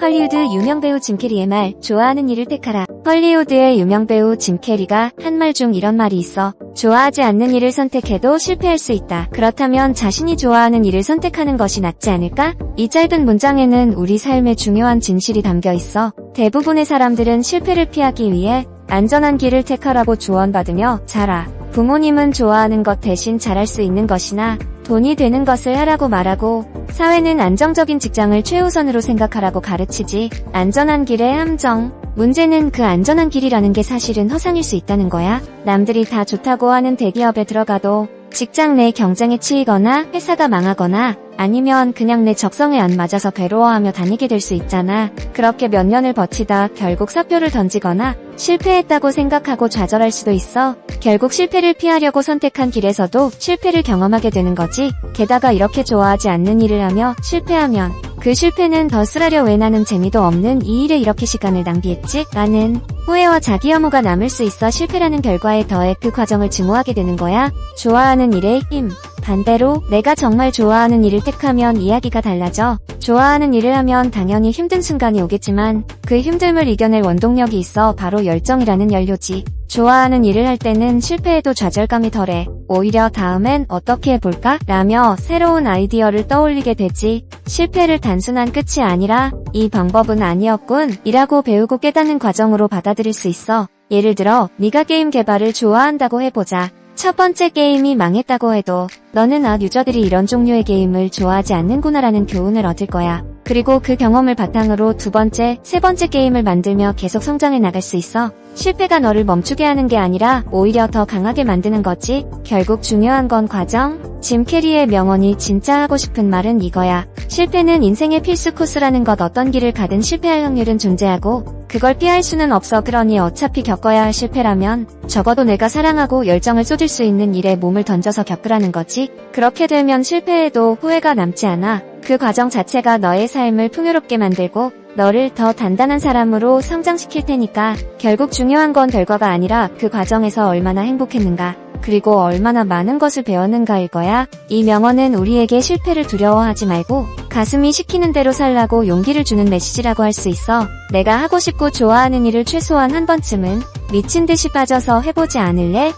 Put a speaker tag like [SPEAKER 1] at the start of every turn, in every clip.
[SPEAKER 1] 헐리우드 유명 배우 짐 캐리의 말, 좋아하는 일을 택하라. 헐리우드의 유명 배우 짐 캐리가 한 말 중 이런 말이 있어. 좋아하지 않는 일을 선택해도 실패할 수 있다. 그렇다면 자신이 좋아하는 일을 선택하는 것이 낫지 않을까? 이 짧은 문장에는 우리 삶의 중요한 진실이 담겨 있어. 대부분의 사람들은 실패를 피하기 위해 안전한 길을 택하라고 조언받으며 자라. 부모님은 좋아하는 것 대신 잘할 수 있는 것이나 돈이 되는 것을 하라고 말하고 사회는 안정적인 직장을 최우선으로 생각하라고 가르치지 안전한 길의 함정. 문제는 그 안전한 길이라는 게 사실은 허상일 수 있다는 거야. 남들이 다 좋다고 하는 대기업에 들어가도 직장 내 경쟁에 치이거나 회사가 망하거나 아니면 그냥 내 적성에 안 맞아서 괴로워하며 다니게 될 수 있잖아. 그렇게 몇 년을 버티다 결국 사표를 던지거나 실패했다고 생각하고 좌절할 수도 있어. 결국 실패를 피하려고 선택한 길에서도 실패를 경험하게 되는 거지. 게다가 이렇게 좋아하지 않는 일을 하며 실패하면 그 실패는 더 쓰라려 왜 나는 재미도 없는 이 일에 이렇게 시간을 낭비했지? 라는 후회와 자기 혐오가 남을 수 있어 실패라는 결과에 더해 그 과정을 증오하게 되는 거야. 좋아하는 일의 힘. 반대로 내가 정말 좋아하는 일을 택하면 이야기가 달라져. 좋아하는 일을 하면 당연히 힘든 순간이 오겠지만 그 힘듦을 이겨낼 원동력이 있어 바로 열정이라는 연료지. 좋아하는 일을 할 때는 실패해도 좌절감이 덜해. 오히려 다음엔 어떻게 해볼까? 라며 새로운 아이디어를 떠올리게 되지. 실패를 단순한 끝이 아니라 이 방법은 아니었군 이라고 배우고 깨닫는 과정으로 받아들일 수 있어. 예를 들어 네가 게임 개발을 좋아한다고 해보자. 첫 번째 게임이 망했다고 해도 너는 아 유저들이 이런 종류의 게임을 좋아하지 않는구나라는 교훈을 얻을 거야. 그리고 그 경험을 바탕으로 두 번째, 세 번째 게임을 만들며 계속 성장해 나갈 수 있어. 실패가 너를 멈추게 하는 게 아니라 오히려 더 강하게 만드는 거지. 결국 중요한 건 과정. 짐 캐리의 명언이 진짜 하고 싶은 말은 이거야. 실패는 인생의 필수 코스라는 것 어떤 길을 가든 실패할 확률은 존재하고 그걸 피할 수는 없어 그러니 어차피 겪어야 할 실패라면 적어도 내가 사랑하고 열정을 쏟을 수 있는 일에 몸을 던져서 겪으라는 거지. 그렇게 되면 실패해도 후회가 남지 않아. 그 과정 자체가 너의 삶을 풍요롭게 만들고 너를 더 단단한 사람으로 성장시킬 테니까 결국 중요한 건 결과가 아니라 그 과정에서 얼마나 행복했는가 그리고 얼마나 많은 것을 배웠는가일 거야. 이 명언은 우리에게 실패를 두려워하지 말고 가슴이 시키는 대로 살라고 용기를 주는 메시지라고 할 수 있어. 내가 하고 싶고 좋아하는 일을 최소한 한 번쯤은 미친 듯이 빠져서 해보지 않을래?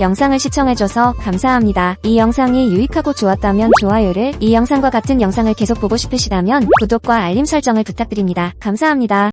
[SPEAKER 1] 영상을 시청해줘서 감사합니다. 이 영상이 유익하고 좋았다면 좋아요를, 이 영상과 같은 영상을 계속 보고 싶으시다면 구독과 알림 설정을 부탁드립니다. 감사합니다.